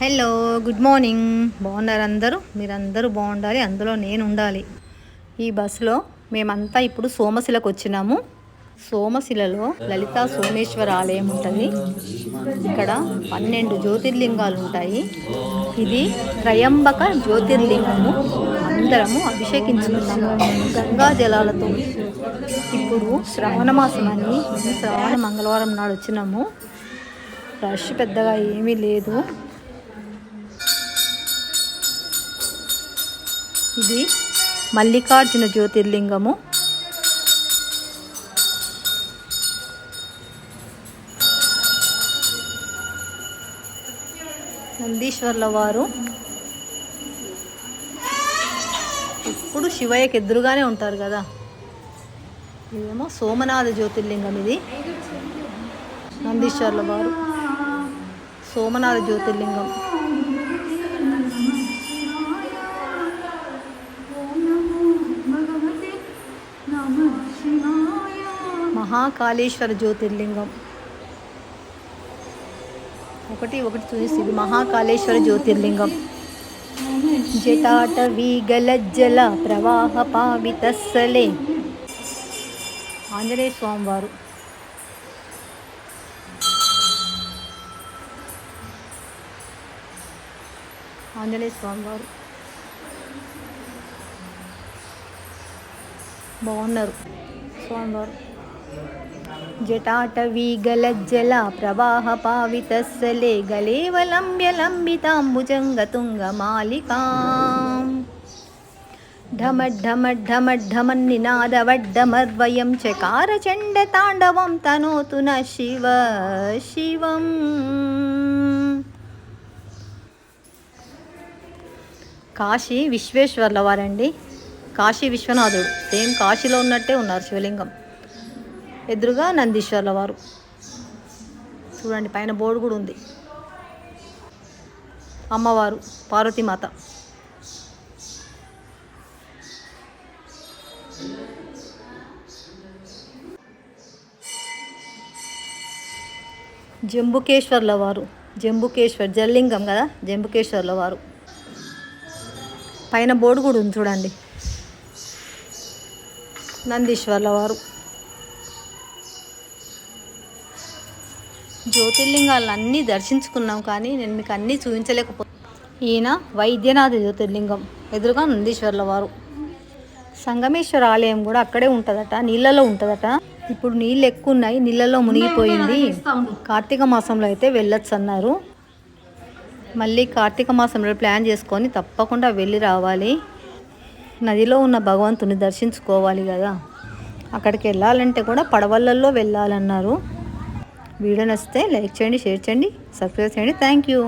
Hello good morning. బాగున్నారు అందరూ? మీరందరూ బాగుండాలి అందులో నేను ఉండాలి ఈ బస్సులో మేమంతా ఇప్పుడు సోమశిలకు వచ్చినాము. సోమశిలలో లలితా సోమేశ్వర ఆలయం ఉంటుంది. ఇక్కడ పన్నెండు జ్యోతిర్లింగాలు ఉంటాయి. ఇది త్రయంబక జ్యోతిర్లింగము. అందరము అభిషేకించుకున్నాము. గంగా జలాలతో. ఇప్పుడు శ్రావణ మాసం అని మంగళవారం నాడు వచ్చినాము. రష్ పెద్దగా ఏమీ లేదు. ఇది మల్లికార్జున జ్యోతిర్లింగము. నందీశ్వర్ల వారు. ఎప్పుడు శివయ్యకి ఎదురుగానే ఉంటారు కదా. ఇదేమో సోమనాథ జ్యోతిర్లింగం ఇది. నందీశ్వర్ల వారు. సోమనాథ జ్యోతిర్లింగం. మహాకాళేశ్వర జ్యోతిర్లింగం. ఒకటి ఒకటి చూసి ఇది మహాకాళేశ్వర జ్యోతిర్లింగం. జటాటవీ గలజ్జల ప్రవాహ పావితస్సలే ఆంజనేయ స్వామి వారు ఆంజనేయ స్వామి బాగున్నారు. స్వామివారు. జటాటవీ గలజ్జల ప్రవాహ పావితస్సలే గలేవలంబ్య లంబితాంబుజంగ తుంగ మాలికాం ఢమఢమఢమఢమన్నినాదవడ్డమర్వయం చకార చండ తాండవం తనోతు న శివ శివం. కాశీ విశ్వేశ్వర్ల వారండి. కాశీ విశ్వనాథుడు. సేమ్ కాశీలో ఉన్నట్టే ఉన్నారు శివలింగం. ఎదురుగా నందీశ్వర్ల వారు. చూడండి పైన బోర్డు కూడా ఉంది. అమ్మవారు పార్వతీమాత. జంబుకేశ్వర్ల వారు. జంబుకేశ్వర్ జల్లింగం కదా? జంబుకేశ్వర్ల వారు. పైన బోర్డు కూడా ఉంది చూడండి. నందీశ్వర్ల వారు జ్యోతిర్లింగాలను అన్నీ దర్శించుకున్నాం కానీ నేను మీకు అన్నీ చూపించలేకపో ఈయన వైద్యనాథ జ్యోతిర్లింగం ఎదురుగా నందీశ్వర్ల వారు సంగమేశ్వర ఆలయం కూడా అక్కడే ఉంటుందట నీళ్ళలో ఉంటుందట. ఇప్పుడు నీళ్ళు ఎక్కువ ఉన్నాయి నీళ్ళలో మునిగిపోయింది. కార్తీక మాసంలో అయితే వెళ్ళొచ్చు అన్నారు మళ్ళీ కార్తీక మాసంలో ప్లాన్ చేసుకొని తప్పకుండా వెళ్ళి రావాలి. నదిలో ఉన్న భగవంతుని దర్శించుకోవాలి కదా. అక్కడికి వెళ్ళాలంటే కూడా పడవలల్లో వెళ్ళాలన్నారు. వీడియో నచ్చితే లైక్ చేయండి షేర్ చేయండి సబ్స్క్రైబ్ చేయండి. Thank you.